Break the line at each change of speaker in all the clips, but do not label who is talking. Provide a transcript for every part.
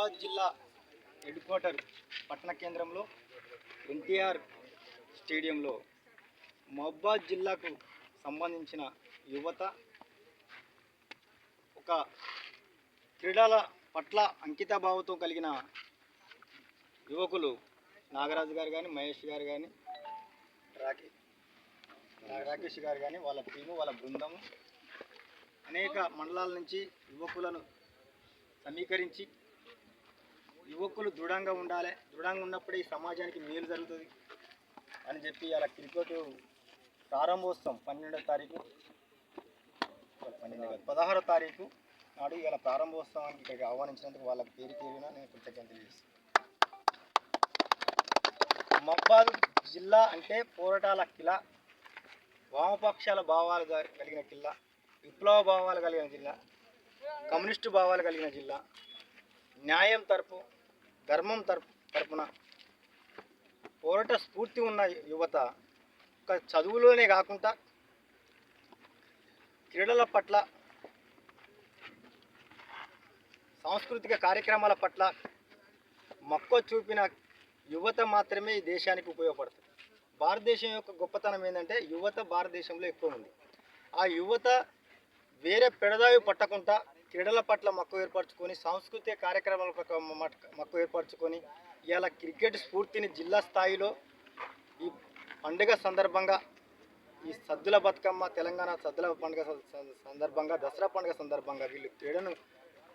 మహబాద్ జిల్లా head quarter పట్టణ కేంద్రంలో ఎన్టీఆర్ స్టేడియంలో మహబాద్ జిల్లాకు సంబంధించిన యువత ఒక క్రీడల పట్ల అంకితభావంతో కలిగిన యువకులు నాగరాజు గారు కానీ మహేష్ గారు కానీ రాకే రాకేష్ గారు కానీ వాళ్ళ టీము వాళ్ళ బృందము అనేక మండలాల నుంచి యువకులను సమీకరించి యువకులు దృఢంగా ఉండాలి. దృఢంగా ఉన్నప్పుడే ఈ సమాజానికి మేలు జరుగుతుంది అని చెప్పి అలా క్రికెట్ ప్రారంభోత్సవం పన్నెండో తారీఖు. పన్నెండు పదహారో తారీఖు నాడు ఇలా ప్రారంభోత్సవానికి ఇక్కడికి ఆహ్వానించినందుకు వాళ్ళ పేరు పేరున నేను కృతజ్ఞతలు చేస్తాను మబ్బాదు జిల్లా అంటే పోరాటాల కిలా వామపక్షాల భావాలు కలిగిన కిల్లా విప్లవ భావాలు కలిగిన జిల్లా కమ్యూనిస్టు భావాలు కలిగిన జిల్లా న్యాయం తరపు ధర్మం తరపు తరపున పోరాట స్ఫూర్తి ఉన్న యువత ఒక చదువులోనే కాకుండా క్రీడల పట్ల సాంస్కృతిక కార్యక్రమాల పట్ల మక్కువ చూపిన యువత మాత్రమే ఈ దేశానికి ఉపయోగపడుతుంది. భారతదేశం యొక్క గొప్పతనం ఏంటంటే యువత భారతదేశంలో ఎక్కువ ఉంది. ఆ యువత వేరే పెడదావి పట్టకుండా క్రీడల పట్ల మక్కువ ఏర్పరచుకొని సాంస్కృతిక కార్యక్రమాల పట్ల మట్- మక్కువ ఏర్పరచుకొని ఇవాళ క్రికెట్ స్ఫూర్తిని జిల్లా స్థాయిలో ఈ పండుగ సందర్భంగా ఈ సద్దుల బతుకమ్మ తెలంగాణ సద్దుల పండుగ సందర్భంగా దసరా పండుగ సందర్భంగా వీళ్ళు క్రీడను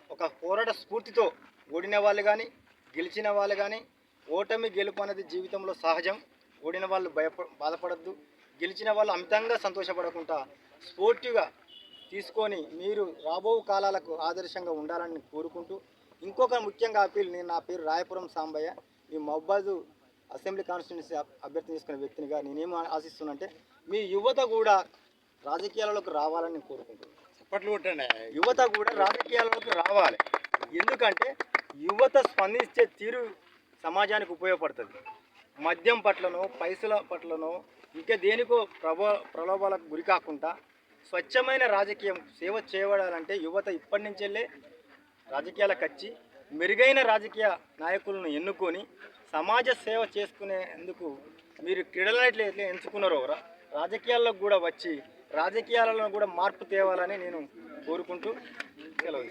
ఒక పోరాట స్ఫూర్తితో ఓడిన వాళ్ళు కానీ గెలిచిన వాళ్ళు కానీ ఓటమి గెలుపు అనేది జీవితంలో సహజం. ఓడిన వాళ్ళు భయప బాధపడద్దు. గెలిచిన వాళ్ళు అమితంగా సంతోషపడకుండా స్పోర్టివ్గా తీసుకొని మీరు రాబో కాలాలకు ఆదర్శంగా ఉండాలని కోరుకుంటూ ఇంకొక ముఖ్యంగా అప్పీల్ నేను నా పేరు రాయపురం సాంబయ్య. మీ మహబాదు అసెంబ్లీ కాన్స్టిట్యున్సీ అభ్యర్థి చేసుకునే వ్యక్తినిగా నేనేం ఆశిస్తున్నానంటే మీ యువత కూడా రాజకీయాలలోకి రావాలని నేను కోరుకుంటున్నాను
చప్పట్లు కొట్టండి.
యువత కూడా రాజకీయాల్లోకి రావాలి. ఎందుకంటే యువత స్పందించే తీరు సమాజానికి ఉపయోగపడుతుంది. మద్యం పట్లనో పైసల పట్లనో ఇంకా దేనికో ప్రభా ప్రలోభాలకు గురి కాకుండా స్వచ్ఛమైన రాజకీయం సేవ చేయబడాలంటే యువత ఇప్పటి నుంచెల్లే రాజకీయాలకు వచ్చి మెరుగైన రాజకీయ నాయకులను ఎన్నుకొని సమాజ సేవ చేసుకునేందుకు మీరు క్రీడలైట్లు ఎట్లా ఎంచుకున్నారో రాజకీయాల్లో కూడా వచ్చి రాజకీయాలలో కూడా మార్పు తేవాలని నేను కోరుకుంటూ సెలవు